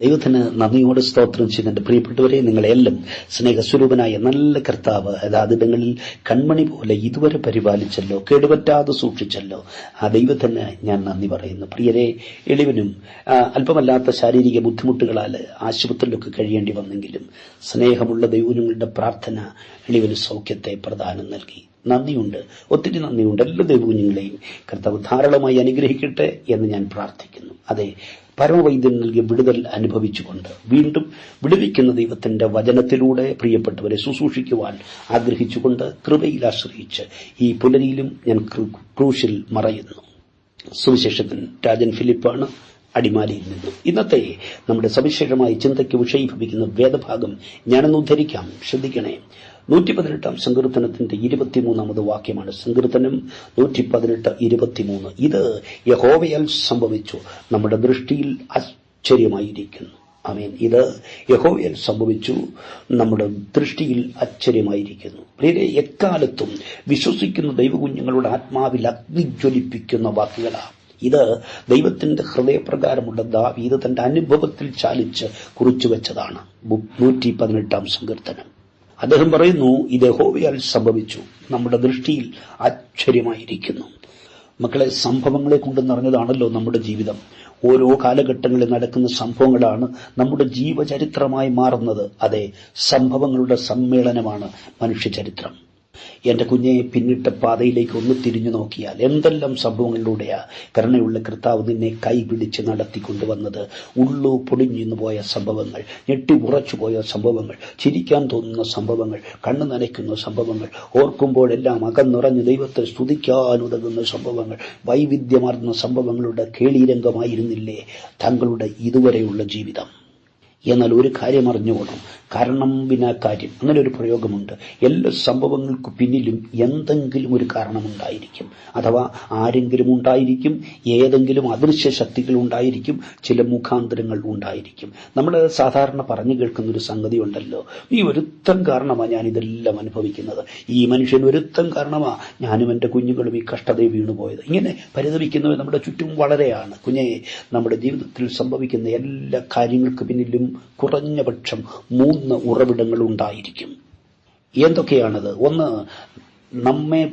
ദൈവത്തിന് നന്ദിയോട് സ്തോത്രം ചെയ്യുന്നുണ്ട് പ്രിയപ്പെട്ടവരെ നിങ്ങളെല്ലാം സ്നേഹസ്വരൂപനായ നല്ല കർത്താവ് അതാതിടങ്ങളിൽ കൺമണി പോലെ ഇതുവരെ പരിപാലിച്ചല്ലോ കേടുപറ്റാതെ സൂക്ഷിച്ചല്ലോ. ആ ദൈവത്തിന് ഞാൻ നന്ദി പറയുന്നു. പ്രിയരെ എളിവനും അല്പമല്ലാത്ത ശാരീരിക ബുദ്ധിമുട്ടുകളാൽ ആശുപത്രിയിലൊക്കെ കഴിയേണ്ടി വന്നെങ്കിലും സ്നേഹമുള്ള ദൈവങ്ങളുടെ പ്രാർത്ഥന എളിവന് സൗഖ്യത്തെ പ്രദാനം നൽകി. നന്ദിയുണ്ട് ഒത്തിരി നന്ദിയുണ്ട്. എല്ലാ ദൈവകുഞ്ഞുങ്ങളെയും കർത്താവ് ധാരാളമായി അനുഗ്രഹിക്കട്ടെ എന്ന് ഞാൻ പ്രാർത്ഥിക്കുന്നു. അതെ പരമവൈദ്യൻ നൽകിയ വിടുതൽ അനുഭവിച്ചുകൊണ്ട് വീണ്ടും വിടുവിക്കുന്ന ദൈവത്തിന്റെ വചനത്തിലൂടെ പ്രിയപ്പെട്ടവരെ ശുശ്രൂഷിക്കുവാൻ ആഗ്രഹിച്ചുകൊണ്ട് കൃപയിൽ ആശ്രയിച്ച് ഈ പുലരിയിലും ഞാൻ ക്രൂ- ക്രൂശിൽ മറയുന്നു. സുവിശേഷത്തിൽ രാജൻ ഫിലിപ്പാണ് അടിമാലിയിൽ നിന്നും. ഇന്നത്തെ നമ്മുടെ സവിശേഷമായ ചിന്തയ്ക്ക് വിഷയീഭവിക്കുന്ന വേദഭാഗം ഞാനൊന്ന് ഉദ്ധരിക്കാം. ശ്രദ്ധിക്കണേ. നൂറ്റി പതിനെട്ടാം സങ്കീർത്തനത്തിന്റെ ഇരുപത്തിമൂന്നാമത് വാക്യമാണ് സങ്കീർത്തനം നൂറ്റി പതിനെട്ട് ഇരുപത്തിമൂന്ന്. ഇത് യഹോവയാൽ സംഭവിച്ചു. നമ്മുടെ ദൃഷ്ടിയിൽ ആശ്ചര്യമായിരിക്കുന്നു. ആമേൻ. ഇത് യഹോവയാൽ സംഭവിച്ചു. നമ്മുടെ ദൃഷ്ടിയിൽ ആശ്ചര്യമായിരിക്കുന്നു. പ്രിയരെ എക്കാലത്തും വിശ്വസിക്കുന്ന ദൈവകുഞ്ഞുങ്ങളുടെ ആത്മാവിൽ അഗ്നിജ്വലിപ്പിക്കുന്ന വാക്കുകളാണ് ഇത് ദൈവത്തിന്റെ ഹൃദയപ്രകാരമുള്ള ദാവീത് തന്റെ അനുഭവത്തിൽ ചാലിച്ച് കുറിച്ചു വെച്ചതാണ്. നൂറ്റി പതിനെട്ടാം സങ്കീർത്തനം. അദ്ദേഹം പറയുന്നു ഇത് ഹോവിയാൽ സംഭവിച്ചു. നമ്മുടെ ദൃഷ്ടിയിൽ ആശ്ചര്യമായിരിക്കുന്നു. മക്കളെ സംഭവങ്ങളെ കൊണ്ട് നിറഞ്ഞതാണല്ലോ നമ്മുടെ ജീവിതം. ഓരോ കാലഘട്ടങ്ങളിൽ നടക്കുന്ന സംഭവങ്ങളാണ് നമ്മുടെ ജീവചരിത്രമായി മാറുന്നത്. അതെ സംഭവങ്ങളുടെ സമ്മേളനമാണ് മനുഷ്യചരിത്രം. എന്റെ കുഞ്ഞെ പിന്നിട്ട പാതയിലേക്ക് ഒന്ന് തിരിഞ്ഞു നോക്കിയാൽ എന്തെല്ലാം സംഭവങ്ങളിലൂടെയാ കരുണയുള്ള കർത്താവ് നിന്നെ കൈപിടിച്ച് നടത്തിക്കൊണ്ടുവന്നത്? ഉള്ളു പൊടിഞ്ഞു പോയ സംഭവങ്ങൾ ഞെട്ടി ഉറച്ചുപോയ സംഭവങ്ങൾ ചിരിക്കാൻ തോന്നുന്ന സംഭവങ്ങൾ കണ്ണു നനയ്ക്കുന്ന സംഭവങ്ങൾ ഓർക്കുമ്പോഴെല്ലാം അകന്നിറഞ്ഞ് ദൈവത്തെ സ്തുതിക്കാനുതകുന്ന സംഭവങ്ങൾ വൈവിധ്യമാർന്ന സംഭവങ്ങളുടെ കേളീരംഗമായിരുന്നില്ലേ തങ്ങളുടെ ഇതുവരെയുള്ള ജീവിതം? എന്നാൽ ഒരു കാര്യം അറിഞ്ഞുകൊള്ളണം. കാരണം വിനാ കാര്യം. അങ്ങനെ ഒരു പ്രയോഗമുണ്ട്. എല്ലാ സംഭവങ്ങൾക്ക് പിന്നിലും എന്തെങ്കിലും ഒരു കാരണമുണ്ടായിരിക്കും. അഥവാ ആരെങ്കിലും ഉണ്ടായിരിക്കും ഏതെങ്കിലും അദൃശ്യ ശക്തികൾ ഉണ്ടായിരിക്കും ചില മുഖാന്തരങ്ങൾ ഉണ്ടായിരിക്കും. നമ്മൾ സാധാരണ പറഞ്ഞു കേൾക്കുന്ന ഒരു സംഗതി ഉണ്ടല്ലോ ഈ ഒരുത്തം കാരണമാണ് ഞാൻ ഇതെല്ലാം അനുഭവിക്കുന്നത്. ഈ മനുഷ്യൻ ഒരുത്തം കാരണമാ ഞാനും എന്റെ കുഞ്ഞുങ്ങളും ഈ കഷ്ടതയിൽ വീണുപോയത്. ഇങ്ങനെ പരിതപിക്കുന്നവർ നമ്മുടെ ചുറ്റും വളരെയാണ്. കുഞ്ഞെ നമ്മുടെ ജീവിതത്തിൽ സംഭവിക്കുന്ന എല്ലാ കാര്യങ്ങൾക്ക് പിന്നിലും കുറഞ്ഞ പക്ഷം മൂന്ന് ഉറവിടങ്ങൾ ഉണ്ടായിരിക്കും എന്തൊക്കെയാണത്? ഒന്ന് നമ്മെ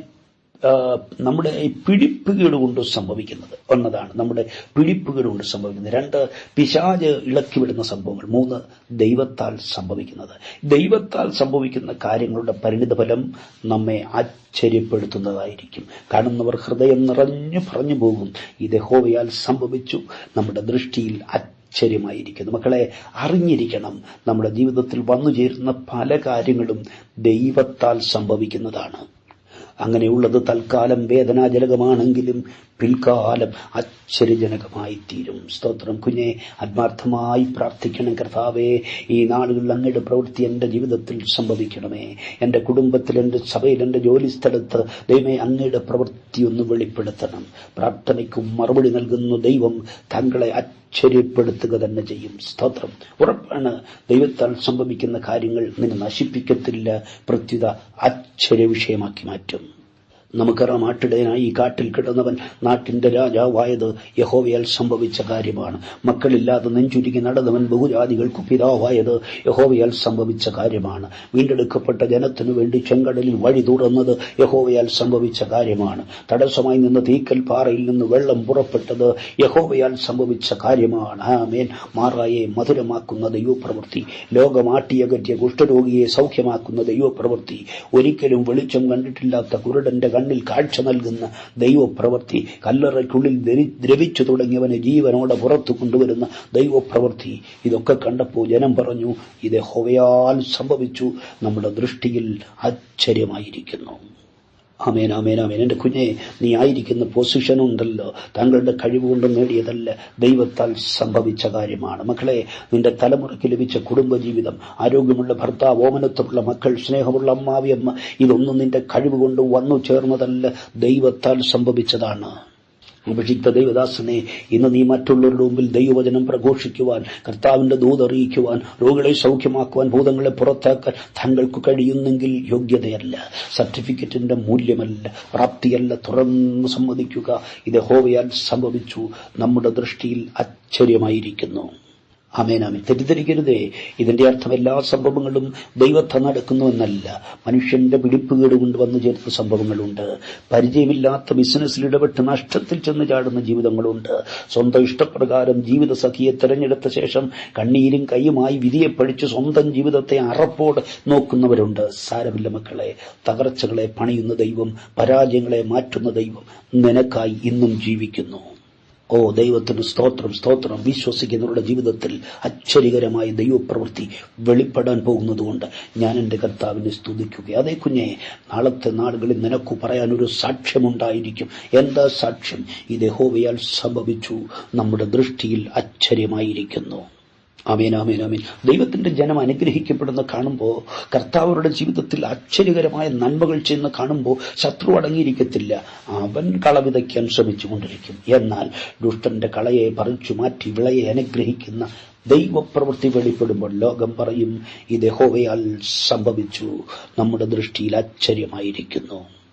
നമ്മുടെ പിടിപ്പുകേട് കൊണ്ട് സംഭവിക്കുന്നത്. ഒന്നതാണ് നമ്മുടെ പിടിപ്പുകേട് കൊണ്ട് സംഭവിക്കുന്നത്. രണ്ട് പിശാജ് ഇളക്കിവിടുന്ന സംഭവങ്ങൾ. മൂന്ന് ദൈവത്താൽ സംഭവിക്കുന്നത്. ദൈവത്താൽ സംഭവിക്കുന്ന കാര്യങ്ങളുടെ പരിണിതഫലം നമ്മെ ആശ്ചര്യപ്പെടുത്തുന്നതായിരിക്കും. കാണുന്നവർ ഹൃദയം നിറഞ്ഞു പറഞ്ഞു പോകും. ഇത് ഹോവയാൽ സംഭവിച്ചു. നമ്മുടെ ദൃഷ്ടിയിൽ ആശ്ചര്യമായിരിക്കുന്നു. മക്കളെ അറിഞ്ഞിരിക്കണം. നമ്മുടെ ജീവിതത്തിൽ വന്നു ചേരുന്ന പല കാര്യങ്ങളും ദൈവത്താൽ സംഭവിക്കുന്നതാണ്. അങ്ങനെയുള്ളത് തൽക്കാലം വേദനാജനകമാണെങ്കിലും പിൽക്കാലം ആശ്ചര്യജനകമായി തീരും സ്തോത്രം കുഞ്ഞെ ആത്മാർത്ഥമായി പ്രാർത്ഥിക്കണം കർത്താവേ. ഈ നാളുകളിൽ അങ്ങയുടെ പ്രവൃത്തി എന്റെ ജീവിതത്തിൽ സംഭവിക്കണമേ. എന്റെ കുടുംബത്തിൽ എന്റെ സഭയിൽ എന്റെ ജോലിസ്ഥലത്ത് ദൈവമേ അങ്ങയുടെ പ്രവൃത്തി ഒന്ന് വെളിപ്പെടുത്തണം. പ്രാർത്ഥനയ്ക്കും മറുപടി നൽകുന്ന ദൈവം താങ്കളെ ആശ്ചര്യപ്പെടുത്തുക തന്നെ ചെയ്യും. സ്തോത്രം. ഉറപ്പാണ്. ദൈവത്താൽ സംഭവിക്കുന്ന കാര്യങ്ങൾ നിന്നെ നശിപ്പിക്കത്തില്ല. പ്രത്യുത ആശ്ചര്യ വിഷയമാക്കി മാറ്റും. നമുക്കറിയാം ആട്ടിടയനായി ഈ കാട്ടിൽ കിടന്നവൻ നാട്ടിന്റെ രാജാവായത് യഹോവയാൽ സംഭവിച്ച കാര്യമാണ്. മക്കളില്ലാതെ നെഞ്ചുരുക്കി നടന്നവൻ ബഹുജാതികൾക്ക് പിതാവായത് യഹോവയാൽ സംഭവിച്ച കാര്യമാണ്. വീണ്ടെടുക്കപ്പെട്ട ജനത്തിനു വേണ്ടി ചെങ്കടലിൽ വഴി തുറന്നത് യഹോവയാൽ സംഭവിച്ച കാര്യമാണ്. തടസ്സമായി നിന്ന് തീക്കൽ പാറയിൽ നിന്ന് വെള്ളം പുറപ്പെട്ടത് യഹോവയാൽ സംഭവിച്ച കാര്യമാണ്. ആമേൻ. മാറായെ മധുരമാക്കുന്ന ദൈവപ്രവൃത്തി ലോകമാട്ടിയകറ്റിയ കുഷ്ഠരോഗിയെ സൗഖ്യമാക്കുന്ന ദൈവപ്രവൃത്തി ഒരിക്കലും വെളിച്ചം കണ്ടിട്ടില്ലാത്ത കുരുടന്റെ കാഴ്ച നൽകുന്ന ദൈവപ്രവൃത്തി കല്ലറയ്ക്കുള്ളിൽ ദ്രവിച്ചു തുടങ്ങിയവനെ ജീവനോടെ പുറത്തു കൊണ്ടുവരുന്ന ദൈവപ്രവൃത്തി. ഇതൊക്കെ കണ്ടപ്പോൾ ജനം പറഞ്ഞു ഇത് ഹോവയാൽ സംഭവിച്ചു. നമ്മുടെ ദൃഷ്ടിയിൽ ആശ്ചര്യമായിരിക്കുന്നു. ആമേൻ ആമേൻ കുഞ്ഞെ നീ ആയിരിക്കുന്ന പൊസിഷൻ ഉണ്ടല്ലോ. താങ്കളുടെ കഴിവുകൊണ്ട് നേടിയതല്ല ദൈവത്താൽ സംഭവിച്ച കാര്യമാണ്. മക്കളെ നിന്റെ തലമുറയ്ക്ക് ലഭിച്ച കുടുംബജീവിതം ആരോഗ്യമുള്ള ഭർത്താവ് ഓമനത്വമുള്ള മക്കൾ സ്നേഹമുള്ള അമ്മാവിയമ്മ ഇതൊന്നും നിന്റെ കഴിവുകൊണ്ട് വന്നു ചേർന്നതല്ല ദൈവത്താൽ സംഭവിച്ചതാണ്. അഭിഷിക്ത ദൈവദാസനെ ഇന്ന് നീ മറ്റുള്ളവരുടെ മുമ്പിൽ ദൈവവചനം പ്രഘോഷിക്കുവാൻ കർത്താവിന്റെ ദൂത് അറിയിക്കുവാൻ രോഗികളെ സൗഖ്യമാക്കുവാൻ ഭൂതങ്ങളെ പുറത്താക്കാൻ തങ്ങൾക്ക് കഴിയുന്നെങ്കിൽ യോഗ്യതയല്ല സർട്ടിഫിക്കറ്റിന്റെ മൂല്യമല്ല പ്രാപ്തിയല്ല. തുറന്നു സമ്മതിക്കുക. ഇത് ഹോവയാൽ സംഭവിച്ചു. നമ്മുടെ ദൃഷ്ടിയിൽ ആശ്ചര്യമായിരിക്കുന്നു. അമേനാമേ തെറ്റിദ്ധരിക്കരുതേ. ഇതിന്റെ അർത്ഥം എല്ലാ സംഭവങ്ങളും ദൈവത്തെ നടക്കുന്നുവെന്നല്ല മനുഷ്യന്റെ പിടിപ്പുകേട് കൊണ്ട് വന്നു ചേർത്ത സംഭവങ്ങളുണ്ട്. പരിചയമില്ലാത്ത ബിസിനസ്സിൽ ഇടപെട്ട് നഷ്ടത്തിൽ ചെന്ന് ചാടുന്ന ജീവിതങ്ങളുണ്ട്. സ്വന്തം ഇഷ്ടപ്രകാരം ജീവിത സഖിയെ തെരഞ്ഞെടുത്ത ശേഷം കണ്ണീരും കൈയുമായി വിധിയെ പഠിച്ച് സ്വന്തം ജീവിതത്തെ അറപ്പോട് നോക്കുന്നവരുണ്ട്. സാരമില്ല മക്കളെ. തകർച്ചകളെ പണിയുന്ന ദൈവം പരാജയങ്ങളെ മാറ്റുന്ന ദൈവം നിനക്കായി ഇന്നും ജീവിക്കുന്നു. ഓ ദൈവത്തിന് സ്തോത്രം സ്തോത്രം. വിശ്വസിക്കുന്നവരുടെ ജീവിതത്തിൽ അച്ചരികരമായ ദൈവപ്രവൃത്തി വെളിപ്പെടാൻ പോകുന്നതുകൊണ്ട് ഞാൻ എന്റെ കർത്താവിനെ സ്തുതിക്കുക അതേ കുഞ്ഞെ നാളത്തെ നാളുകളിൽ നിനക്ക് പറയാൻ ഒരു സാക്ഷ്യമുണ്ടായിരിക്കും. എന്താ സാക്ഷ്യം? ഇത് ഹോവയാൽ സംഭവിച്ചു. നമ്മുടെ ദൃഷ്ടിയിൽ അച്ചര്യമായിരിക്കുന്നു. ആമേൻ ദൈവത്തിന്റെ ജനം അനുഗ്രഹിക്കപ്പെടുന്ന കാണുമ്പോൾ കർത്താവരുടെ ജീവിതത്തിൽ ആശ്ചര്യകരമായ നന്മകൾ ചെയ്യുന്ന കാണുമ്പോൾ ശത്രു അടങ്ങിയിരിക്കത്തില്ല. അവൻ കള വിതയ്ക്കാൻ ശ്രമിച്ചുകൊണ്ടിരിക്കും. എന്നാൽ ദുഷ്ടന്റെ കളയെ പറിച്ചു മാറ്റി വിളയെ അനുഗ്രഹിക്കുന്ന ദൈവപ്രവൃത്തി വെളിപ്പെടുമ്പോൾ ലോകം പറയും ഇത് ഹോവയാൽ സംഭവിച്ചു. നമ്മുടെ ദൃഷ്ടിയിൽ ആശ്ചര്യമായിരിക്കുന്നു.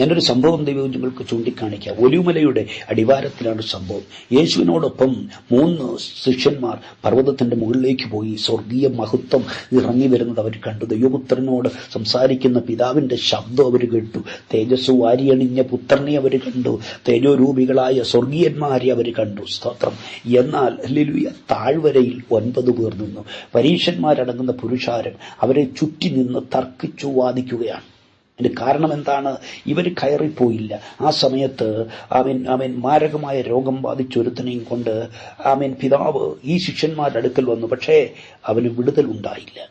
ഞാനൊരു സംഭവം ദൈവം നിങ്ങൾക്ക് ചൂണ്ടിക്കാണിക്കാം. ഒലിമലയുടെ അടിവാരത്തിലാണ് സംഭവം. യേശുവിനോടൊപ്പം മൂന്ന് ശിഷ്യന്മാർ പർവതത്തിന്റെ മുകളിലേക്ക് പോയി സ്വർഗീയ മഹത്വം ഇറങ്ങി വരുന്നത് അവർ കണ്ടു. ദൈവപുത്രനോട് സംസാരിക്കുന്ന പിതാവിന്റെ ശബ്ദം അവർ കേട്ടു. തേജസ് വാരിയണിഞ്ഞ പുത്രനെ അവർ കണ്ടു. തേജോരൂപികളായ സ്വർഗീയന്മാരെ അവർ കണ്ടു. സ്തോത്രം. എന്നാൽ ലിലുയ താഴ്വരയിൽ ഒൻപത് പേർ നിന്നു. പരീക്ഷന്മാരടങ്ങുന്ന പുരുഷാരം അവരെ ചുറ്റി നിന്ന് തർക്കിച്ചു വാദിക്കുകയാണ്. അതിന്റെ കാരണം എന്താണ്? ഇവർ കയറിപ്പോയില്ല. ആ സമയത്ത് അവൻ അവൻ മാരകമായ രോഗം ബാധിച്ചൊരുത്തനെയും കൊണ്ട് അവൻ പിതാവ് ഈ ശിഷ്യന്മാരുടെ അടുക്കൽ വന്നു. പക്ഷേ അവന് വിടുതൽ ഉണ്ടായില്ല.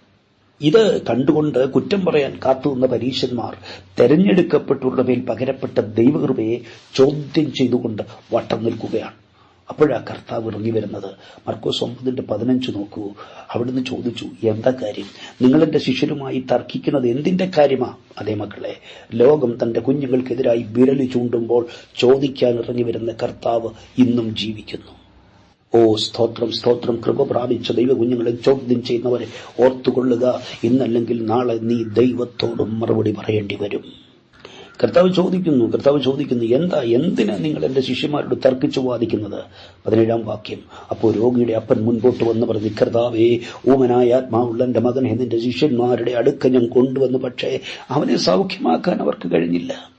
ഇത് കണ്ടുകൊണ്ട് കുറ്റം പറയാൻ കാത്തുനിന്ന പരീശന്മാർ തെരഞ്ഞെടുക്കപ്പെട്ടുള്ളവയിൽ പകരപ്പെട്ട ദൈവകൃപയെ ചോദ്യം ചെയ്തുകൊണ്ട് വട്ടം നിൽക്കുകയാണ്. അപ്പോഴാ കർത്താവ് ഇറങ്ങി വരുന്നത്. മർക്കോസ് ഒമ്പതിന്റെ പതിനഞ്ച് നോക്കൂ. അവിടുന്ന് ചോദിച്ചു എന്താ കാര്യം? നിങ്ങളെന്റെ ശിഷ്യരുമായി തർക്കിക്കുന്നത് എന്തിന്റെ കാര്യമാ? അതേ മക്കളെ ലോകം തന്റെ കുഞ്ഞുങ്ങൾക്കെതിരായി വിരലി ചൂണ്ടുമ്പോൾ ചോദിക്കാൻ ഇറങ്ങി വരുന്ന കർത്താവ് ഇന്നും ജീവിക്കുന്നു. ഓ സ്തോത്രം സ്തോത്രം കൃപ പ്രാപിച്ച ദൈവ കുഞ്ഞുങ്ങളെ ചോദ്യം ചെയ്യുന്നവരെ ഓർത്തുകൊള്ളുക. ഇന്നല്ലെങ്കിൽ നാളെ നീ ദൈവത്തോടും മറുപടി പറയേണ്ടി വരും. കർത്താവ് ചോദിക്കുന്നു കർത്താവ് ചോദിക്കുന്നു എന്താ എന്തിനാ നിങ്ങൾ എന്റെ ശിഷ്യന്മാരോട് തർക്കിച്ചു വാദിക്കുന്നത്? പതിനേഴാം വാക്യം അപ്പോൾ രോഗിയുടെ അപ്പൻ മുൻപോട്ട് വന്ന് പറഞ്ഞു കർത്താവേ ഓമനായ ആത്മാവുള്ള എന്റെ മകനെ നിന്റെ ശിഷ്യന്മാരുടെ അടുക്ക ഞാൻ കൊണ്ടുവന്നു പക്ഷേ അവനെ സൗഖ്യമാക്കാൻ അവർക്ക് കഴിഞ്ഞില്ല.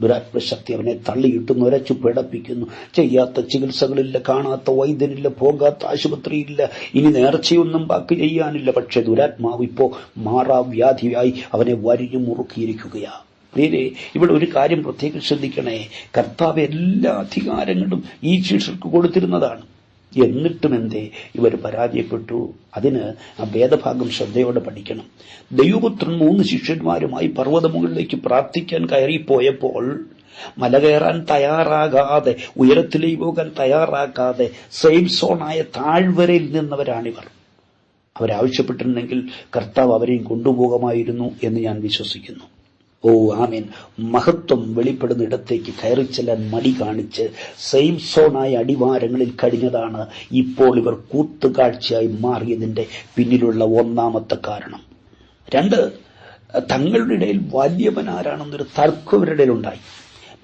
ദുരാത്മശക്തി അവനെ തള്ളിയിട്ട് നുരച്ചു പിടപ്പിക്കുന്നു. ചെയ്യാത്ത ചികിത്സകളില്ല കാണാത്ത വൈദ്യനില്ല പോകാത്ത ആശുപത്രിയില്ല ഇനി നേർച്ചയൊന്നും ബാക്കി ചെയ്യാനില്ല. പക്ഷെ ദുരാത്മാവ് ഇപ്പോ മാറാവ്യാധിയായി അവനെ വരിഞ്ഞു മുറുക്കിയിരിക്കുകയാ പ്രിയരെ ഇവിടെ ഒരു കാര്യം പ്രത്യേകം ശ്രദ്ധിക്കണേ. കർത്താവ് എല്ലാ അധികാരങ്ങളും ഈ ശിഷ്യർക്ക് കൊടുത്തിരുന്നതാണ്. എന്നിട്ടും എന്തേ ഇവർ പരാജയപ്പെട്ടു. അതിന് ആ ഭേദഭാഗം ശ്രദ്ധയോടെ പഠിക്കണം. ദൈവപുത്രൻ മൂന്ന് ശിഷ്യന്മാരുമായി പർവതമുകളിലേക്ക് പ്രാർത്ഥിക്കാൻ കയറിപ്പോയപ്പോൾ മല കയറാൻ തയ്യാറാകാതെ ഉയരത്തിലേക്ക് പോകാൻ തയ്യാറാക്കാതെ സേഫ് സോണായ താഴ്വരയിൽ നിന്നവരാണിവർ. അവരാവശ്യപ്പെട്ടിരുന്നെങ്കിൽ കർത്താവ് അവരെയും കൊണ്ടുപോകുമായിരുന്നു എന്ന് ഞാൻ വിശ്വസിക്കുന്നു. ഓ ആമിൻ. മഹത്വം വെളിപ്പെടുന്ന ഇടത്തേക്ക് കയറി ചെല്ലാൻ മടി കാണിച്ച് സെയിം സോണായ അടിവാരങ്ങളിൽ കഴിഞ്ഞതാണ് ഇപ്പോൾ ഇവർ കൂത്തുകാഴ്ചയായി മാറിയതിന്റെ പിന്നിലുള്ള ഒന്നാമത്തെ കാരണം. രണ്ട് തങ്ങളുടെ ഇടയിൽ വലിയവനാരാണെന്നൊരു തർക്കം ഇവരുടെ ഇടയിലുണ്ടായി.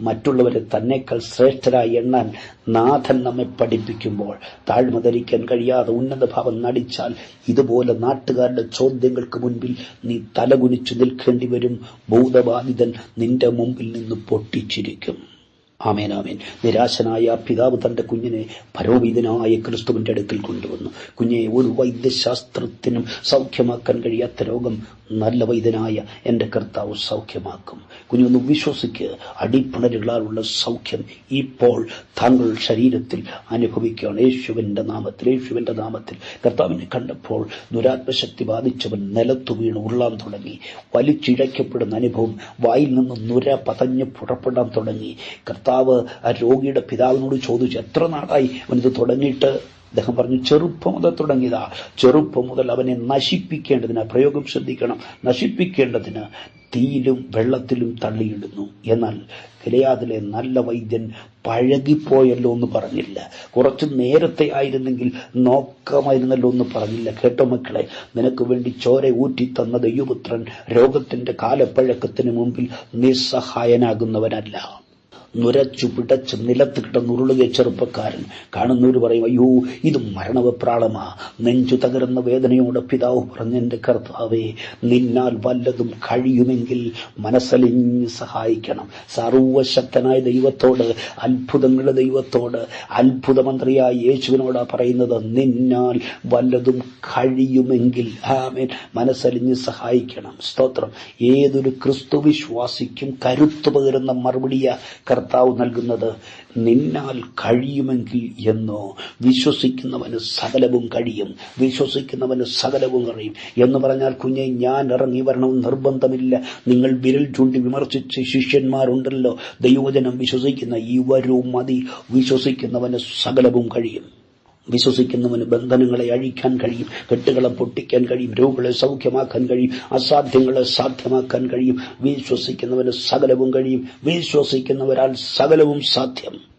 മറ്റുള്ളവരെ തന്നെക്കാൾ ശ്രേഷ്ഠരായി എണ്ണാൻ നാഥൻ നമ്മെ പഠിപ്പിക്കുമ്പോൾ താഴ്മ ധരിക്കാൻ കഴിയാതെ ഉന്നതഭാവം നടിച്ചാൽ ഇതുപോലെ നാട്ടുകാരുടെ ചോദ്യങ്ങൾക്ക് മുൻപിൽ നീ തലകുനിച്ചു നിൽക്കേണ്ടി വരും. ഭൂതബാധിതൻ നിന്റെ മുമ്പിൽ നിന്ന് പൊട്ടിച്ചിരിക്കും. ആമേൻ നിരാശനായ പിതാവ് തന്റെ കുഞ്ഞിനെ പരോപിതനായ ക്രിസ്തുവിന്റെ അടുക്കൽ കൊണ്ടുവന്നു. കുഞ്ഞെ ഒരു വൈദ്യശാസ്ത്രത്തിനും സൗഖ്യമാക്കാൻ കഴിയാത്ത രോഗം നല്ല വൈദ്യനായ എന്റെ കർത്താവ് സൗഖ്യമാക്കും. കുഞ്ഞൊന്ന് വിശ്വസിക്ക്. അടിപ്പണലുകളാലുള്ള സൗഖ്യം ഇപ്പോൾ താങ്കൾ ശരീരത്തിൽ അനുഭവിക്കുകയാണ്. യേശുവിന്റെ നാമത്തിൽ യേശുവിന്റെ നാമത്തിൽ. കർത്താവിനെ കണ്ടപ്പോൾ ദുരാത്മശക്തി ബാധിച്ചവൻ നിലത്തു വീണ് ഉള്ളാൻ തുടങ്ങി. വലിച്ചിഴയ്ക്കപ്പെടുന്ന അനുഭവം വായിൽ നിന്ന് നുര പതഞ്ഞ് പുറപ്പെടാൻ തുടങ്ങി. കർത്താവ് ആ രോഗിയുടെ പിതാവിനോട് ചോദിച്ചു എത്ര നാളായി അവനിത് തുടങ്ങിയിട്ട്? അദ്ദേഹം പറഞ്ഞു ചെറുപ്പം മുതൽ തുടങ്ങിയതാ. ചെറുപ്പം മുതൽ അവനെ നശിപ്പിക്കേണ്ടതിന് പ്രയോഗം ശ്രദ്ധിക്കണം. നശിപ്പിക്കേണ്ടതിന് തീയിലും വെള്ളത്തിലും തള്ളിയിടുന്നു. എന്നാൽ കിലയാതിലെ നല്ല വൈദ്യൻ പഴകിപ്പോയല്ലോ എന്ന് പറഞ്ഞില്ല. കുറച്ച് നേരത്തെ ആയിരുന്നെങ്കിൽ നോക്കമായിരുന്നല്ലോ എന്ന് പറഞ്ഞില്ല. കേട്ടോ മക്കളെ നിനക്ക് വേണ്ടി ചോര ഊറ്റി തന്ന ദൈവപുത്രൻ രോഗത്തിന്റെ കാലപ്പഴക്കത്തിന് മുമ്പിൽ നിസ്സഹായനാകുന്നവനല്ല. നുരച്ചു പിടച്ച് നിലത്ത് നുരുളുക ചെറുപ്പക്കാരൻ കാണുന്നവർ പറയും അയ്യോ ഇത് മരണവെപ്രാളമാ. നെഞ്ചു തകരുന്ന വേദനയോടെ പിതാവ് പറഞ്ഞ എന്റെ കർത്താവേ നിന്നാൽ വല്ലതും കഴിയുമെങ്കിൽ മനസ്സലിഞ്ഞ് സഹായിക്കണം. സർവശക്തനായ ദൈവത്തോട് അത്ഭുതങ്ങളുടെ ദൈവത്തോട് അത്ഭുതമന്ത്രിയായ യേശുവിനോടാ പറയുന്നത് നിന്നാൽ വല്ലതും കഴിയുമെങ്കിൽ ആമേൻ. മനസ്സലിഞ്ഞ് സഹായിക്കണം. സ്തോത്രം. ഏതൊരു ക്രിസ്തു വിശ്വാസിക്കും കരുത്തു പകരുന്ന മറുപടിയ കർത്താവ് നൽകുന്നത് നിന്നാൽ കഴിയുമെങ്കിൽ എന്നോ വിശ്വസിക്കുന്നവന് സകലവും കഴിയും വിശ്വസിക്കുന്നവന് സകലവും അറിയും. എന്ന് പറഞ്ഞാൽ കുഞ്ഞെ ഞാൻ ഇറങ്ങി വരണമെന്ന് നിർബന്ധമില്ല. നിങ്ങൾ വിരൽ ചൂണ്ടി വിമർശിച്ച് ശിഷ്യന്മാരുണ്ടല്ലോ ദൈവജനം വിശ്വസിക്കുന്ന ഇവരും മതി. വിശ്വസിക്കുന്നവന് സകലവും കഴിയും. വിശ്വസിക്കുന്നവന് ബന്ധനങ്ങളെ അഴിക്കാൻ കഴിയും കെട്ടുകളെ പൊട്ടിക്കാൻ കഴിയും രോഗങ്ങളെ സൗഖ്യമാക്കാൻ കഴിയും അസാധ്യങ്ങളെ സാധ്യമാക്കാൻ കഴിയും. വിശ്വസിക്കുന്നവന് സകലവും കഴിയും. വിശ്വസിക്കുന്നവരാൽ സകലവും സാധ്യം.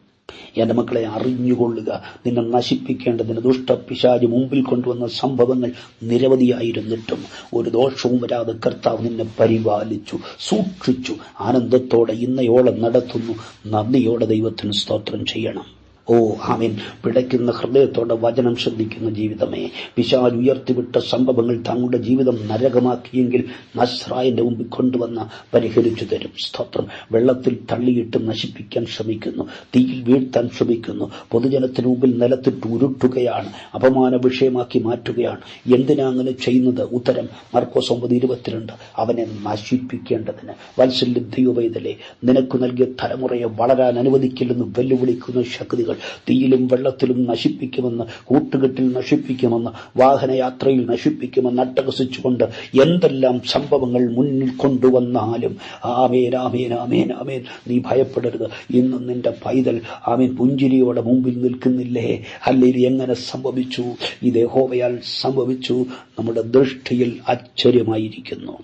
എന്റെ മക്കളെ അറിഞ്ഞുകൊള്ളുക. നിന്നെ നശിപ്പിക്കേണ്ടതിന് ദുഷ്ടപിശാജ് മുമ്പിൽ കൊണ്ടുവന്ന സംഭവങ്ങൾ നിരവധിയായിരുന്നിട്ടും ഒരു ദോഷവും വരാതെ കർത്താവ് നിന്നെ പരിപാലിച്ചു സൂക്ഷിച്ചു ആനന്ദത്തോടെ ഇന്നയോളം നടത്തുന്നു. നന്ദിയോടെ ദൈവത്തിന് സ്തോത്രം ചെയ്യണം. ഓ ആമീൻ. പിടയ്ക്കുന്ന ഹൃദയത്തോടെ വചനം ശ്രദ്ധിക്കുന്ന ജീവിതമേ പിശാൽ ഉയർത്തിവിട്ട സംഭവങ്ങൾ തങ്ങളുടെ ജീവിതം നരകമാക്കിയെങ്കിൽ നസ്രായന്റെ മുമ്പിൽ കൊണ്ടുവന്ന പരിഹരിച്ചു തരും. സ്തോത്രം. വെള്ളത്തിൽ തള്ളിയിട്ട് നശിപ്പിക്കാൻ ശ്രമിക്കുന്നു. തീയിൽ വീഴ്ത്താൻ ശ്രമിക്കുന്നു. പൊതുജനത്തിന് മുമ്പിൽ നിലത്തിട്ട് ഉരുട്ടുകയാണ്. അപമാന വിഷയമാക്കി മാറ്റുകയാണ്. എന്തിനാ അങ്ങനെ ചെയ്യുന്നത്? ഉത്തരം മർക്കോസ് ഒമ്പത് ഇരുപത്തിരണ്ട്. അവനെ നശിപ്പിക്കേണ്ടതിന്. വത്സല്യം ദൈവവൈതലെ നിനക്ക് നൽകിയ തലമുറയെ വളരാൻ അനുവദിക്കില്ലെന്ന് വെല്ലുവിളിക്കുന്ന ശക്തികൾ തീയിലും വെള്ളത്തിലും നശിപ്പിക്കുമെന്ന് കൂട്ടുകെട്ടിൽ നശിപ്പിക്കുമെന്ന് വാഹനയാത്രയിൽ നശിപ്പിക്കുമെന്ന് അട്ടഹസിച്ചുകൊണ്ട് എന്തെല്ലാം സംഭവങ്ങൾ മുന്നിൽ കൊണ്ടുവന്നാലും ആമേൻ ആമേൻ ആമേൻ ആമേൻ നീ ഭയപ്പെടരുത്. ഇന്ന് നിന്റെ പൈതൽ ആമേൻ പുഞ്ചിരിയോടെ മുമ്പിൽ നിൽക്കുന്നില്ലേ? അല്ലെങ്കിൽ എങ്ങനെ സംഭവിച്ചു? ഇത് ഹോവയാൽ സംഭവിച്ചു. നമ്മുടെ ദൃഷ്ടിയിൽ ആശ്ചര്യമായിരിക്കുന്നു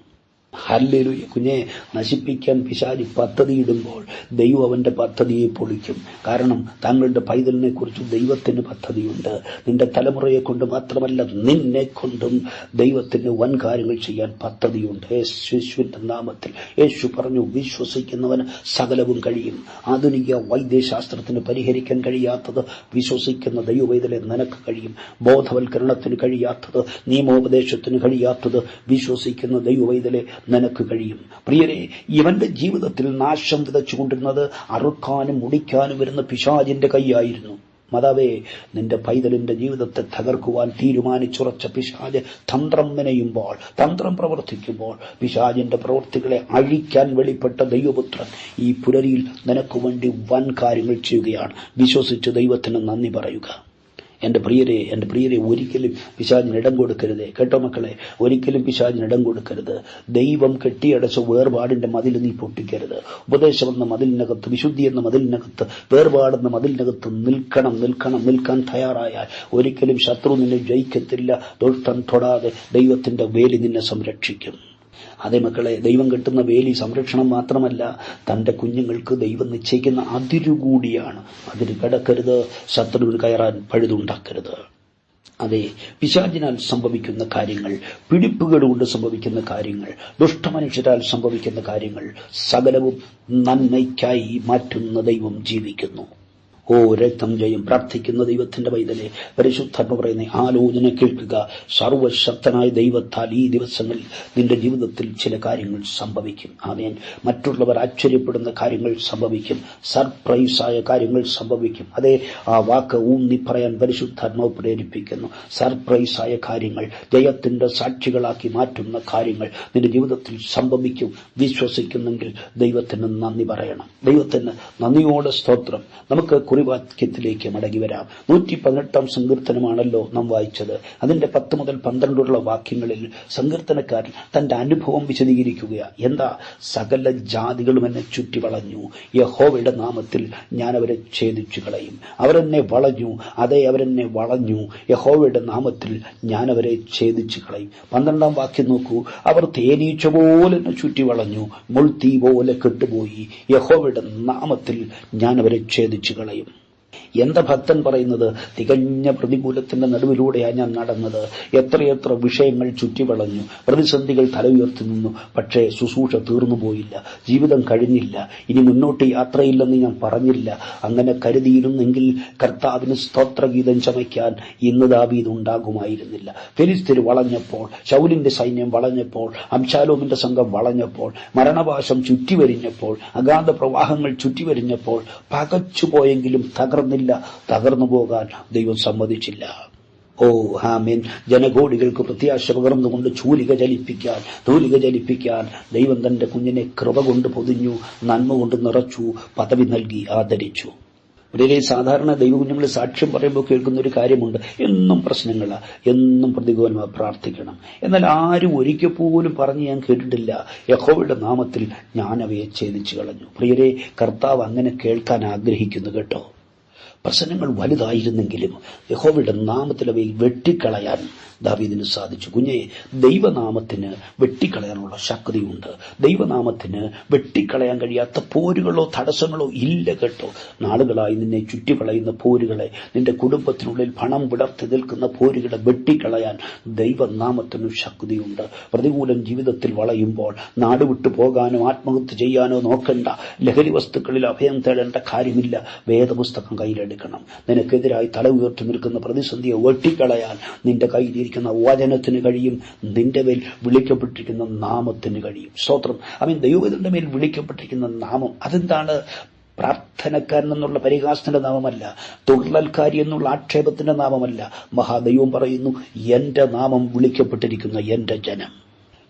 ഹല്ലേലൂയ. കുഞ്ഞെ നശിപ്പിക്കാൻ പിശാചി പദ്ധതിയിടുമ്പോൾ ദൈവം അവന്റെ പദ്ധതിയെ പൊളിക്കും. കാരണം താങ്കളുടെ പൈതലിനെ കുറിച്ച് ദൈവത്തിന് പദ്ധതിയുണ്ട്. നിന്റെ തലമുറയെ കൊണ്ട് മാത്രമല്ല നിന്നെ കൊണ്ടും ദൈവത്തിന് വൻ കാര്യങ്ങൾ ചെയ്യാൻ പദ്ധതിയുണ്ട്. യേശുവിന്റെ നാമത്തിൽ യേശു പറഞ്ഞു വിശ്വസിക്കുന്നവന് സകലവും കഴിയും. ആധുനിക വൈദ്യശാസ്ത്രത്തിന് പരിഹരിക്കാൻ കഴിയാത്തത് വിശ്വസിക്കുന്ന ദൈവവൈതലെ നിനക്ക് കഴിയും. ബോധവൽക്കരണത്തിന് കഴിയാത്തത് നിയമോപദേശത്തിന് കഴിയാത്തത് വിശ്വസിക്കുന്ന ദൈവവൈതലെ നിനക്ക് കഴിയും. പ്രിയരെ ഇവന്റെ ജീവിതത്തിൽ നാശം വിതച്ചുകൊണ്ടിരുന്നത് അറുക്കാനും മുടിക്കാനും വരുന്ന പിശാജിന്റെ കൈയായിരുന്നു. മതാവേ നിന്റെ പൈതലിന്റെ ജീവിതത്തെ തകർക്കുവാൻ തീരുമാനിച്ചുറച്ച പിശാജ് തന്ത്രം മെനയുമ്പോൾ തന്ത്രം പ്രവർത്തിക്കുമ്പോൾ പിശാജിന്റെ പ്രവൃത്തികളെ അഴിക്കാൻ വെളിപ്പെട്ട ദൈവപുത്രൻ ഈ പുലരിയിൽ നിനക്ക് വേണ്ടി വൻ കാര്യങ്ങൾ ചെയ്യുകയാണ്. വിശ്വസിച്ച് ദൈവത്തിന് നന്ദി പറയുക. എന്റെ പ്രിയരെ എന്റെ പ്രിയരെ ഒരിക്കലും പിശാചിന് ഇടം കൊടുക്കരുത്. കേട്ടോ മക്കളെ ഒരിക്കലും പിശാചിന് ഇടം കൊടുക്കരുത്. ദൈവം കെട്ടിയടച്ച വേർപാടിന്റെ മതിൽ നീ പൊട്ടിക്കരുത്. ഉപദേശം എന്ന മതിലിനകത്ത് വിശുദ്ധി എന്ന മതിലിനകത്ത് വേർപാടെന്ന മതിലിനകത്ത് നിൽക്കണം നിൽക്കണം നിൽക്കാൻ തയ്യാറായാൽ ഒരിക്കലും ശത്രു നിന്നെ ജയിക്കത്തില്ല. തൊട്ടം തൊടാതെ ദൈവത്തിന്റെ വേലി നിന്നെ സംരക്ഷിക്കും. അതേ മക്കളെ ദൈവം കിട്ടുന്ന വേലി സംരക്ഷണം മാത്രമല്ല തന്റെ കുഞ്ഞുങ്ങൾക്ക് ദൈവം നിശ്ചയിക്കുന്ന അതിരുകൂടിയാണ് അതിര് കടക്കരുത് ശത്രുവിന് കയറാൻ പഴുതുണ്ടാക്കരുത്. അതെ പിശാചിനാൽ സംഭവിക്കുന്ന കാര്യങ്ങൾ പിടിപ്പുകേടുകൊണ്ട് സംഭവിക്കുന്ന കാര്യങ്ങൾ ദുഷ്ടമനുഷ്യരാൽ സംഭവിക്കുന്ന കാര്യങ്ങൾ സകലവും നന്മയ്ക്കായി മാറ്റുന്ന ദൈവം ജീവിക്കുന്നു. ഓ രക്തം ജയം പ്രാർത്ഥിക്കുന്ന ദൈവത്തിന്റെ വൈതലെ പരിശുദ്ധർമ്മ പറയുന്ന ആലോചന കേൾക്കുക. സർവശക്തനായ ദൈവത്താൽ ഈ ദിവസങ്ങളിൽ നിന്റെ ജീവിതത്തിൽ ചില കാര്യങ്ങൾ സംഭവിക്കും. ആമേൻ. മറ്റുള്ളവർ ആശ്ചര്യപ്പെടുന്ന കാര്യങ്ങൾ സംഭവിക്കും. സർപ്രൈസായ കാര്യങ്ങൾ സംഭവിക്കും. അതെ ആ വാക്ക് ഊന്നി പറയാൻ പരിശുദ്ധാത്മാവ് പ്രേരിപ്പിക്കുന്നു. സർപ്രൈസായ കാര്യങ്ങൾ ജയത്തിന്റെ സാക്ഷികളാക്കി മാറ്റുന്ന കാര്യങ്ങൾ നിന്റെ ജീവിതത്തിൽ സംഭവിക്കും. വിശ്വസിക്കുന്നെങ്കിൽ ദൈവത്തിന് നന്ദി പറയണം. ദൈവത്തിന് നന്ദിയോടെ സ്തോത്രം. നമുക്ക് കുറിവാക്യത്തിലേക്ക് മടങ്ങി വരാം. നൂറ്റി പതിനെട്ടാം സങ്കീർത്തനമാണല്ലോ നാം വായിച്ചത്. അതിന്റെ പത്ത് മുതൽ പന്ത്രണ്ടുള്ള വാക്യങ്ങളിൽ സങ്കീർത്തനക്കാരൻ തന്റെ അനുഭവം വിശദീകരിക്കുകയാണ് എന്താ? സകല ജാതികളും എന്നെ ചുറ്റി വളഞ്ഞു. യഹോവയുടെ നാമത്തിൽ ഞാൻ അവരെ ഛേദിച്ചു കളയും. അവരെന്നെ വളഞ്ഞു. അതേ അവരെന്നെ വളഞ്ഞു. യഹോവയുടെ നാമത്തിൽ ഞാൻ അവരെ ഛേദിച്ചു കളയും. പന്ത്രണ്ടാം വാക്യം നോക്കൂ. അവർ തേനീച്ച പോലെ എന്നെ ചുറ്റി വളഞ്ഞു. മുൾത്തീ പോലെ കെട്ടുപോയി. യഹോവയുടെ നാമത്തിൽ ഞാൻ അവരെ ഛേദിച്ചു കളയും. എന്താ ഭക്തൻ പറയുന്നത്? തികഞ്ഞ പ്രതികൂലത്തിന്റെ നടുവിലൂടെയാണ് ഞാൻ നടന്നത്. എത്രയെത്ര വിഷയങ്ങൾ ചുറ്റിവളഞ്ഞു. പ്രതിസന്ധികൾ തല ഉയർത്തി നിന്നു. പക്ഷേ ശുശ്രൂഷ തീർന്നു പോയില്ല. ജീവിതം കഴിഞ്ഞില്ല. ഇനി മുന്നോട്ട് യാത്രയില്ലെന്ന് ഞാൻ പറഞ്ഞില്ല. അങ്ങനെ കരുതിയിരുന്നെങ്കിൽ കർത്താവിന് സ്തോത്രഗീതം ചമയ്ക്കാൻ ഇന്ന് ദാവീത് ഉണ്ടാകുമായിരുന്നില്ല. ഫെലിസ്തീർ വളഞ്ഞപ്പോൾ ശൗലിന്റെ സൈന്യം വളഞ്ഞപ്പോൾ അംശാലോമിന്റെ സംഘം വളഞ്ഞപ്പോൾ മരണപാശം ചുറ്റിവരിഞ്ഞപ്പോൾ അഗാധ പ്രവാഹങ്ങൾ ചുറ്റിവരിഞ്ഞപ്പോൾ പകച്ചുപോയെങ്കിലും തകർന്നില്ല. തകർന്നു പോകാൻ ദൈവം സമ്മതിച്ചില്ല. ഓ ഹാമീൻ ജനകോടികൾക്ക് പ്രത്യാശ പകർന്നുകൊണ്ട് ചൂലിക ചലിപ്പിക്കാൻ തൂലിക ചലിപ്പിക്കാൻ ദൈവം തന്റെ കുഞ്ഞിനെ കൃപ കൊണ്ട് പൊതിഞ്ഞു നന്മ കൊണ്ട് നിറച്ചു പദവി നൽകി ആദരിച്ചു. ഇവിടെ സാധാരണ ദൈവകുഞ്ഞുങ്ങൾ സാക്ഷ്യം പറയുമ്പോൾ കേൾക്കുന്ന ഒരു കാര്യമുണ്ട്. എന്നും പ്രശ്നങ്ങള. എന്നും പ്രതികൂലമായി പ്രാർത്ഥിക്കണം. എന്നാൽ ആരും ഒരിക്കൽ പോലും പറഞ്ഞ് ഞാൻ കേട്ടിട്ടില്ല. യഹോയുടെ നാമത്തിൽ ഞാൻ ഛേദിച്ചു കളഞ്ഞു പ്രിയരെ കർത്താവ് അങ്ങനെ കേൾക്കാൻ ആഗ്രഹിക്കുന്നു കേട്ടോ. പ്രശ്നങ്ങൾ വലുതായിരുന്നെങ്കിലും യഹോവയുടെ നാമത്തിൽ വെട്ടിക്കളയാൻ ദാവീദിന് സാധിച്ചു. കുഞ്ഞെ ദൈവനാമത്തിന് വെട്ടിക്കളയാനുള്ള ശക്തിയുണ്ട്. ദൈവനാമത്തിന് വെട്ടിക്കളയാൻ കഴിയാത്ത പോരുകളോ തടസ്സങ്ങളോ ഇല്ല കേട്ടോ. നാളുകളായി നിന്നെ ചുറ്റിക്കളയുന്ന പോരുകളെ നിന്റെ കുടുംബത്തിനുള്ളിൽ പണം വിടർത്തി നിൽക്കുന്ന പോരുകളെ വെട്ടിക്കളയാൻ ദൈവനാമത്തിനും ശക്തിയുണ്ട്. പ്രതികൂലം ജീവിതത്തിൽ വളയുമ്പോൾ നാട് വിട്ടു പോകാനോ ആത്മഹത്യ ചെയ്യാനോ നോക്കണ്ട. ലഹരി വസ്തുക്കളിൽ അഭയം തേടേണ്ട കാര്യമില്ല. വേദപുസ്തകം കയ്യിലെടുക്കണം നിനക്കെതിരായി തല ഉയർത്തി നിൽക്കുന്ന പ്രതിസന്ധിയെ വെട്ടിക്കളയാൻ നിന്റെ കയ്യിലിരിക്കുന്ന വചനത്തിന് കഴിയും. നിന്റെ മേൽ വിളിക്കപ്പെട്ടിരിക്കുന്ന നാമത്തിന് കഴിയും. സ്തോത്രം. മീൻ ദൈവത്തിന്റെ മേൽ വിളിക്കപ്പെട്ടിരിക്കുന്ന നാമം അതെന്താണ്? പ്രാർത്ഥനക്കാരൻ എന്നുള്ള പരിഹാസത്തിന്റെ നാമമല്ല. തുള്ളൽക്കാരി എന്നുള്ള ആക്ഷേപത്തിന്റെ നാമമല്ല. മഹാദൈവം പറയുന്നു എന്റെ നാമം വിളിക്കപ്പെട്ടിരിക്കുന്ന എന്റെ ജനം.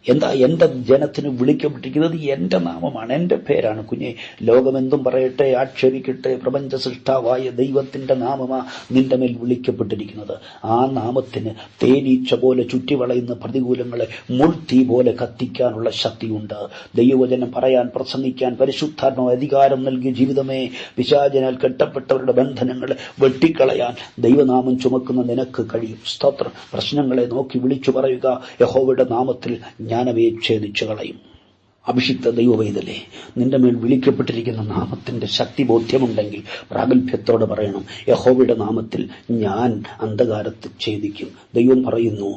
എന്താ എന്റെ ജനത്തിന് വിളിക്കപ്പെട്ടിരിക്കുന്നത്? എന്റെ നാമമാണ് എന്റെ പേരാണ് കുഞ്ഞെ. ലോകമെന്തും പറയട്ടെ ആക്ഷേപിക്കട്ടെ പ്രപഞ്ച സൃഷ്ടാവായ ദൈവത്തിന്റെ നാമമാ നിന്റെ മേൽ വിളിക്കപ്പെട്ടിരിക്കുന്നത്. ആ നാമത്തിന് തേനീച്ച പോലെ ചുറ്റിവളയുന്ന പ്രതികൂലങ്ങളെ മുൾത്തീ പോലെ കത്തിക്കാനുള്ള ശക്തിയുണ്ട്. ദൈവവചനം പറയാൻ പ്രസംഗിക്കാൻ പരിശുദ്ധാത്മ അധികാരം നൽകിയ ജീവിതമേ വിശാചനാൽ കെട്ടപ്പെട്ടവരുടെ ബന്ധനങ്ങളെ വെട്ടിക്കളയാൻ ദൈവനാമം ചുമക്കുന്ന നിനക്ക് കഴിയും. സ്തോത്രം. പ്രശ്നങ്ങളെ നോക്കി വിളിച്ചു പറയുക. യഹോവയുടെ നാമത്തിൽ ഞാൻ അവയെ ഛേദിച്ചു കളയും. അഭിഷിക്ത ദൈവവൈതലേ നിന്റെ മേൽ വിളിക്കപ്പെട്ടിരിക്കുന്ന നാമത്തിന്റെ ശക്തി ബോധ്യമുണ്ടെങ്കിൽ പ്രാഗൽഭ്യത്തോടെ പറയണം യഹോവയുടെ നാമത്തിൽ ഞാൻ അന്ധകാരത്തെ ഛേദിക്കും. ദൈവം പറയുന്നു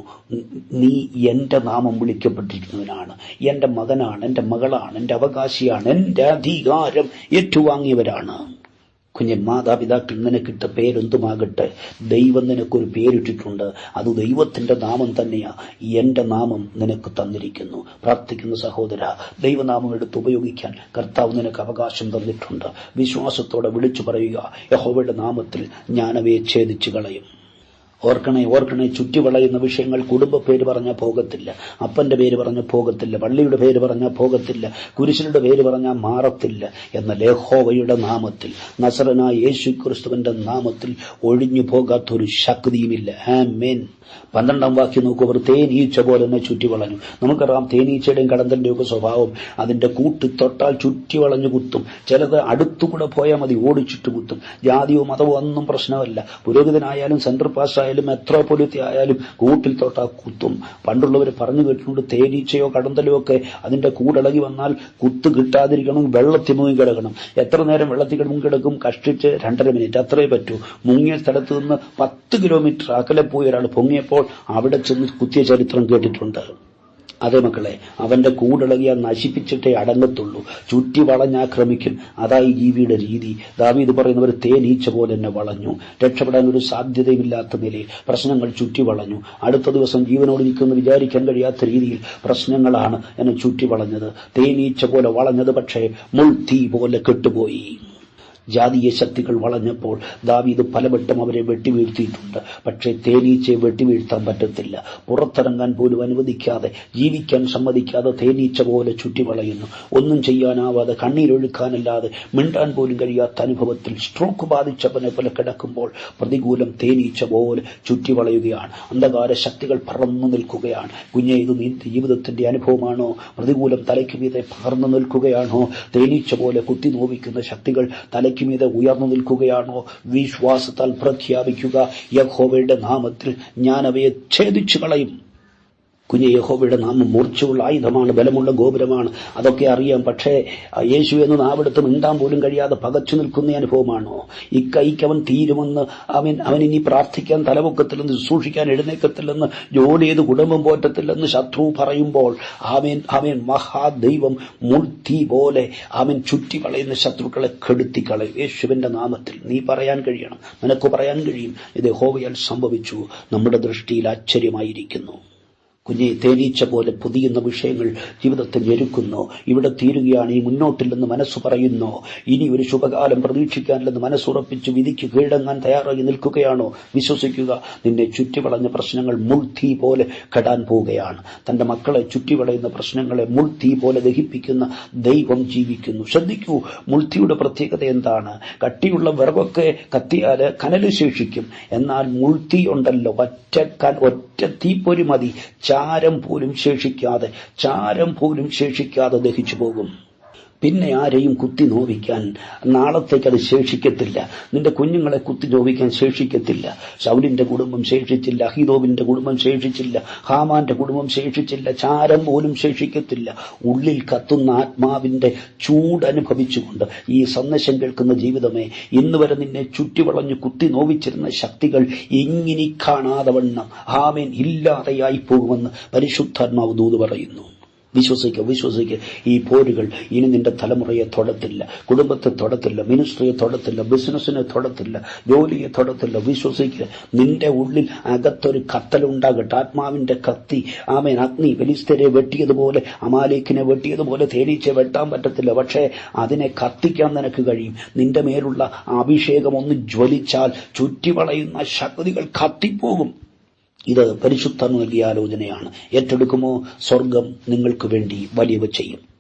നീ എന്റെ നാമം വിളിക്കപ്പെട്ടിരിക്കുന്നവനാണ്. എന്റെ മകനാണ് എന്റെ മകളാണ് എന്റെ അവകാശിയാണ് എന്റെ അധികാരം ഏറ്റുവാങ്ങിയവരാണ്. കുഞ്ഞെ മാതാപിതാക്കൾ നിനക്കിട്ട പേരെന്തുമാകട്ടെ? ദൈവം നിനക്കൊരു പേരിട്ടിട്ടുണ്ട്. അത് ദൈവത്തിന്റെ നാമം തന്നെയാ. എന്റെ നാമം നിനക്ക് തന്നിരിക്കുന്നു. പ്രാർത്ഥിക്കുന്ന സഹോദര ദൈവനാമം എടുത്ത് ഉപയോഗിക്കാൻ കർത്താവ് നിനക്ക് അവകാശം തന്നിട്ടുണ്ട്. വിശ്വാസത്തോടെ വിളിച്ചു പറയുക യഹോവയുടെ നാമത്തിൽ ഞാനവയെ ഛേദിച്ചു കളയും ഓർക്കണേ ഓർക്കണേ ചുറ്റിവളയുന്ന വിഷയങ്ങൾ കുടുംബ പേര് പറഞ്ഞാൽ പോകത്തില്ല. അപ്പന്റെ പേര് പറഞ്ഞാൽ പോകത്തില്ല. പള്ളിയുടെ പേര് പറഞ്ഞാൽ പോകത്തില്ല. കുരിശിനുടെ പേര് പറഞ്ഞാൽ മാറത്തില്ല എന്ന ലേഹോവയുടെ നാമത്തിൽ നസറനായ യേശു ക്രിസ്തുവിന്റെ നാമത്തിൽ ഒഴിഞ്ഞു പോകാത്തൊരു ശക്തിയുമില്ല. ആമേൻ. പന്ത്രണ്ടാം വാക്യം നോക്കൂ. അവർ തേനീച്ച പോലെ തന്നെ ചുറ്റിവളഞ്ഞു നമുക്കറിയാം തേനീച്ചയുടെയും കടന്തന്റെയും ഒക്കെ സ്വഭാവം അതിന്റെ കൂട്ട് തൊട്ടാൽ ചുറ്റിവളഞ്ഞു കുത്തും. ചിലത് അടുത്തുകൂടെ പോയാൽ മതി ഓടിച്ചിട്ട് കുത്തും. ജാതിയോ മതമോ ഒന്നും പ്രശ്നമല്ല. പുരോഹിതനായാലും സെൻട്രൽ പാസ് ആയാലും മെത്രോപൊലിത്തി ആയാലും കൂട്ടിൽ തൊട്ടാ കുത്തും. പണ്ടുള്ളവർ പറഞ്ഞു കേട്ടിട്ടുണ്ട് തേനീച്ചയോ കടന്തലോ ഒക്കെ അതിന്റെ കൂടിളകി വന്നാൽ കുത്ത് കിട്ടാതിരിക്കണം വെള്ളത്തിൽ മുങ്ങി കിടക്കണം. എത്ര നേരം വെള്ളത്തിൽ മുങ്ങി കിടക്കും? കഷ്ടിച്ച് രണ്ടര മിനിറ്റ്. അത്രേ പറ്റൂ. മുങ്ങിയ സ്ഥലത്ത് നിന്ന് പത്ത് കിലോമീറ്റർ അകലെ പോയി ഒരാൾ പൊങ്ങിയപ്പോൾ അവിടെ ചെന്ന് കുത്തിയ ചരിത്രം കേട്ടിട്ടുണ്ട്. അതെ മക്കളെ അവന്റെ കൂടിളകിയാൽ നശിപ്പിച്ചിട്ടേ അടങ്ങത്തുള്ളൂ. ചുറ്റി വളഞ്ഞാക്രമിക്കും അതായി ജീവിയുടെ രീതി. ദാവീദ് പറയുന്നവർ തേനീച്ച പോലെ തന്നെ വളഞ്ഞു. രക്ഷപ്പെടാൻ ഒരു സാധ്യതയുമില്ലാത്ത നിലയിൽ പ്രശ്നങ്ങൾ ചുറ്റി വളഞ്ഞു. അടുത്ത ദിവസം ജീവനോട് നിൽക്കുമെന്ന് വിചാരിക്കാൻ കഴിയാത്ത രീതിയിൽ പ്രശ്നങ്ങളാണ് എന്നെ ചുറ്റി വളഞ്ഞത്. തേനീച്ച പോലെ വളഞ്ഞത് പക്ഷേ മുൾത്തീ പോലെ കെട്ടുപോയി. ജാതീയ ശക്തികൾ വളഞ്ഞപ്പോൾ ദാവീദ് പലവട്ടം അവരെ വെട്ടിവീഴ്ത്തിയിട്ടുണ്ട്. പക്ഷേ തേനീച്ചയെ വെട്ടിവീഴ്ത്താൻ പറ്റത്തില്ല. പുറത്തിറങ്ങാൻ പോലും അനുവദിക്കാതെ ജീവിക്കാൻ സമ്മതിക്കാതെ തേനീച്ച പോലെ ചുറ്റി വളയുന്നു ഒന്നും ചെയ്യാനാവാതെ കണ്ണീരൊഴുക്കാനല്ലാതെ മിണ്ടാൻ പോലും കഴിയാത്ത അനുഭവത്തിൽ സ്ട്രോക്ക് ബാധിച്ചവനെ പോലെ കിടക്കുമ്പോൾ പ്രതികൂലം തേനീച്ച പോലെ ചുറ്റി വളയുകയാണ് അന്ധകാര ശക്തികൾ പറന്നു നിൽക്കുകയാണ്. കുഞ്ഞെ ഇത് ജീവിതത്തിന്റെ അനുഭവമാണോ? പ്രതികൂലം തലയ്ക്ക് മീതെ പകർന്നു നിൽക്കുകയാണോ? തേനീച്ച പോലെ കുത്തി നോവിക്കുന്ന ശക്തികൾ തലയ്ക്ക് മീതെ ഉയർന്നു നിൽക്കുകയാണോ? വിശ്വാസത്താൽ പ്രഖ്യാപിക്കുക. യഹോവയുടെ നാമത്തിൽ ഞാൻ അവയെ ഛേദിച്ചു കളയും കുഞ്ഞ് യഹോബയുടെ നാമം മൂർച്ചയുള്ള ആയുധമാണ് ബലമുള്ള ഗോപുരമാണ്. അതൊക്കെ അറിയാം. പക്ഷേ യേശു എന്ന് നാവെടുത്ത് മിണ്ടാൻ പോലും കഴിയാതെ പകച്ചു നിൽക്കുന്ന അനുഭവമാണോ? ഇക്കൈക്ക് അവൻ തീരുമെന്ന് അവൻ അവൻ ഇനി പ്രാർത്ഥിക്കാൻ തലമുക്കത്തില്ലെന്ന് ശുശ്രൂഷിക്കാൻ എഴുന്നേക്കത്തില്ലെന്ന് ജോലി ചെയ്ത് കുടുംബം പോറ്റത്തില്ലെന്ന് ശത്രു പറയുമ്പോൾ ആമേൻ അവൻ മഹാദൈവം മുൾത്തി പോലെ അവൻ ചുറ്റി കളയുന്ന ശത്രുക്കളെ കെടുത്തി കളയും യേശുവിന്റെ നാമത്തിൽ നീ പറയാൻ കഴിയണം. നിനക്ക് പറയാൻ കഴിയും. ഇത് ഹോവയാൽ സംഭവിച്ചു. നമ്മുടെ ദൃഷ്ടിയിൽ ആശ്ചര്യമായിരിക്കുന്നു. കുഞ്ഞെ തേനീച്ച പോലെ പുതിയുന്ന വിഷയങ്ങൾ ജീവിതത്തിൽ ഞെരുക്കുന്നു. ഇവിടെ തീരുകയാണ് ഈ മുന്നോട്ടില്ലെന്ന് മനസ്സ് പറയുന്നു. ഇനി ഒരു ശുഭകാലം പ്രതീക്ഷിക്കാനില്ലെന്ന് മനസ്സുറപ്പിച്ച് വിധിക്ക് കീഴടങ്ങാൻ തയ്യാറായി നിൽക്കുകയാണോ? വിശ്വസിക്കുക. നിന്നെ ചുറ്റിവളഞ്ഞ പ്രശ്നങ്ങൾ മുൾത്തീ പോലെ കെടാൻ പോവുകയാണ്. തന്റെ മക്കളെ ചുറ്റിവളയുന്ന പ്രശ്നങ്ങളെ മുൾത്തീ പോലെ ദഹിപ്പിക്കുന്ന ദൈവം ജീവിക്കുന്നു. ശ്രദ്ധിക്കൂ മുൾത്തിയുടെ പ്രത്യേകത എന്താണ്? കട്ടിയുള്ള വിറകൊക്കെ കത്തിയാൽ കനൽ ശേഷിക്കും. എന്നാൽ മുൾത്തി ഉണ്ടല്ലോ ഒറ്റ ഒറ്റ തീപ്പൊരി മതി. ചാരം പോലും ശേഷിക്കാതെ ചാരം പോലും ശേഷിക്കാതെ ദഹിച്ചു പോകും. പിന്നെ ആരെയും കുത്തി നോവിക്കാൻ നാളത്തേക്ക് അത് ശേഷിക്കത്തില്ല. നിന്റെ കുഞ്ഞുങ്ങളെ കുത്തി നോവിക്കാൻ ശേഷിക്കത്തില്ല. ശൗലിന്റെ കുടുംബം ശേഷിച്ചില്ല അഹിതോവിന്റെ കുടുംബം ശേഷിച്ചില്ല ഹാമാന്റെ കുടുംബം ശേഷിച്ചില്ല ചാരം പോലും ശേഷിക്കത്തില്ല. ഉള്ളിൽ കത്തുന്ന ആത്മാവിന്റെ ചൂട് അനുഭവിച്ചുകൊണ്ട് ഈ സന്ദേശം കേൾക്കുന്ന ജീവിതമേ ഇന്ന് വരെ നിന്നെ ചുറ്റിവളഞ്ഞു കുത്തി നോവിച്ചിരുന്ന ശക്തികൾ ഇങ്ങിനി കാണാതെ വണ്ണം. ഹാമേൻ ഇല്ലാതെയായി പോകുമെന്ന് പരിശുദ്ധാത്മാവ് ദൂത് പറയുന്നു. വിശ്വസിക്കുക വിശ്വസിക്കുക ഈ പോരുകൾ ഇനി നിന്റെ തലമുറയെ തൊടത്തില്ല. കുടുംബത്തെ തൊടത്തില്ല. മിനിസ്ട്രിയെ തൊടത്തില്ല. ബിസിനസ്സിനെ തൊടത്തില്ല. ജോലിയെ തൊടത്തില്ല. വിശ്വസിക്കുക നിന്റെ ഉള്ളിൽ അകത്തൊരു കത്തലുണ്ടാകട്ടെ ആത്മാവിന്റെ കത്തി. ആമേൻ. അഗ്നി ബലിസ്തരെ വെട്ടിയതുപോലെ അമാലേക്കിനെ വെട്ടിയതുപോലെ തേനീച്ച വെട്ടാൻ പറ്റത്തില്ല. പക്ഷേ അതിനെ കത്തിക്കാൻ നിനക്ക് കഴിയും. നിന്റെ മേലുള്ള അഭിഷേകം ഒന്ന് ജ്വലിച്ചാൽ ചുറ്റിവളയുന്ന ശക്തികൾ കത്തിപ്പോകും. ഇത് പരിശുദ്ധം നൽകിയ ആലോചനയാണ്. ഏറ്റെടുക്കുമോ? സ്വർഗം നിങ്ങൾക്ക് വേണ്ടി വലിയവ ചെയ്യും.